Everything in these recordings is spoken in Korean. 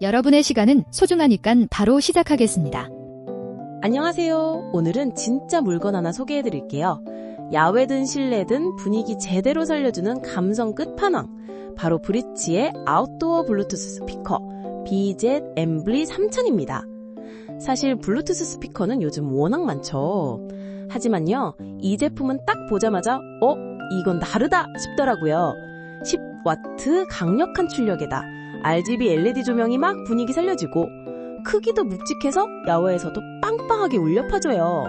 여러분의 시간은 소중하니까 바로 시작하겠습니다. 안녕하세요. 오늘은 진짜 물건 하나 소개해 드릴게요. 야외든 실내든 분위기 제대로 살려주는 감성 끝판왕. 바로 브리치의 아웃도어 블루투스 스피커 BZ 엠블리 3000입니다. 사실 블루투스 스피커는 요즘 워낙 많죠. 하지만요, 이 제품은 딱 보자마자 어? 이건 다르다 싶더라고요. 10와트 강력한 출력에다 RGB LED 조명이 막 분위기 살려지고 크기도 묵직해서 야외에서도 빵빵하게 울려 퍼져요.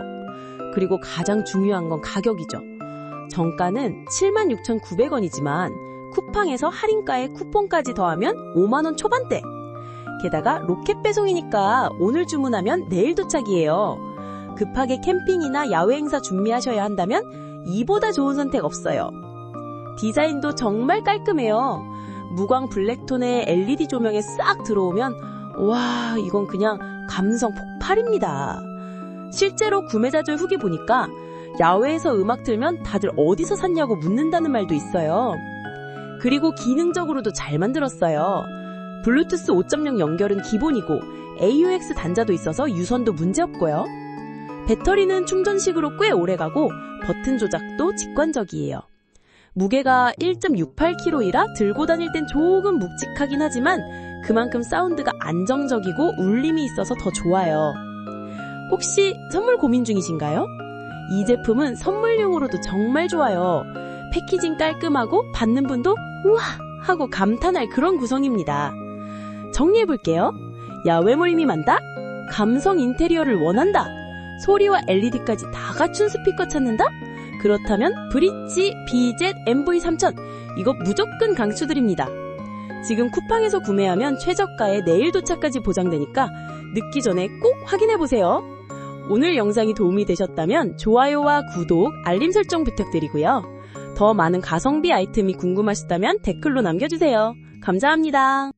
그리고 가장 중요한 건 가격이죠. 정가는 76,900원이지만 쿠팡에서 할인가에 쿠폰까지 더하면 5만원 초반대. 게다가 로켓 배송이니까 오늘 주문하면 내일 도착이에요. 급하게 캠핑이나 야외 행사 준비하셔야 한다면 이보다 좋은 선택 없어요. 디자인도 정말 깔끔해요. 무광 블랙톤의 LED 조명에 싹 들어오면 와, 이건 그냥 감성 폭발입니다. 실제로 구매자들 후기 보니까 야외에서 음악 틀면 다들 어디서 샀냐고 묻는다는 말도 있어요. 그리고 기능적으로도 잘 만들었어요. 블루투스 5.0 연결은 기본이고 AUX 단자도 있어서 유선도 문제없고요. 배터리는 충전식으로 꽤 오래가고 버튼 조작도 직관적이에요. 무게가 1.68kg이라 들고 다닐 땐 조금 묵직하긴 하지만 그만큼 사운드가 안정적이고 울림이 있어서 더 좋아요. 혹시 선물 고민 중이신가요? 이 제품은 선물용으로도 정말 좋아요. 패키징 깔끔하고 받는 분도 우와 하고 감탄할 그런 구성입니다. 정리해볼게요. 야외 모임이 많다? 감성 인테리어를 원한다? 소리와 LED까지 다 갖춘 스피커 찾는다? 그렇다면 브릿지 BZ MV3000 이거 무조건 강추드립니다. 지금 쿠팡에서 구매하면 최저가에 내일 도착까지 보장되니까 늦기 전에 꼭 확인해보세요. 오늘 영상이 도움이 되셨다면 좋아요와 구독, 알림 설정 부탁드리고요. 더 많은 가성비 아이템이 궁금하시다면 댓글로 남겨주세요. 감사합니다.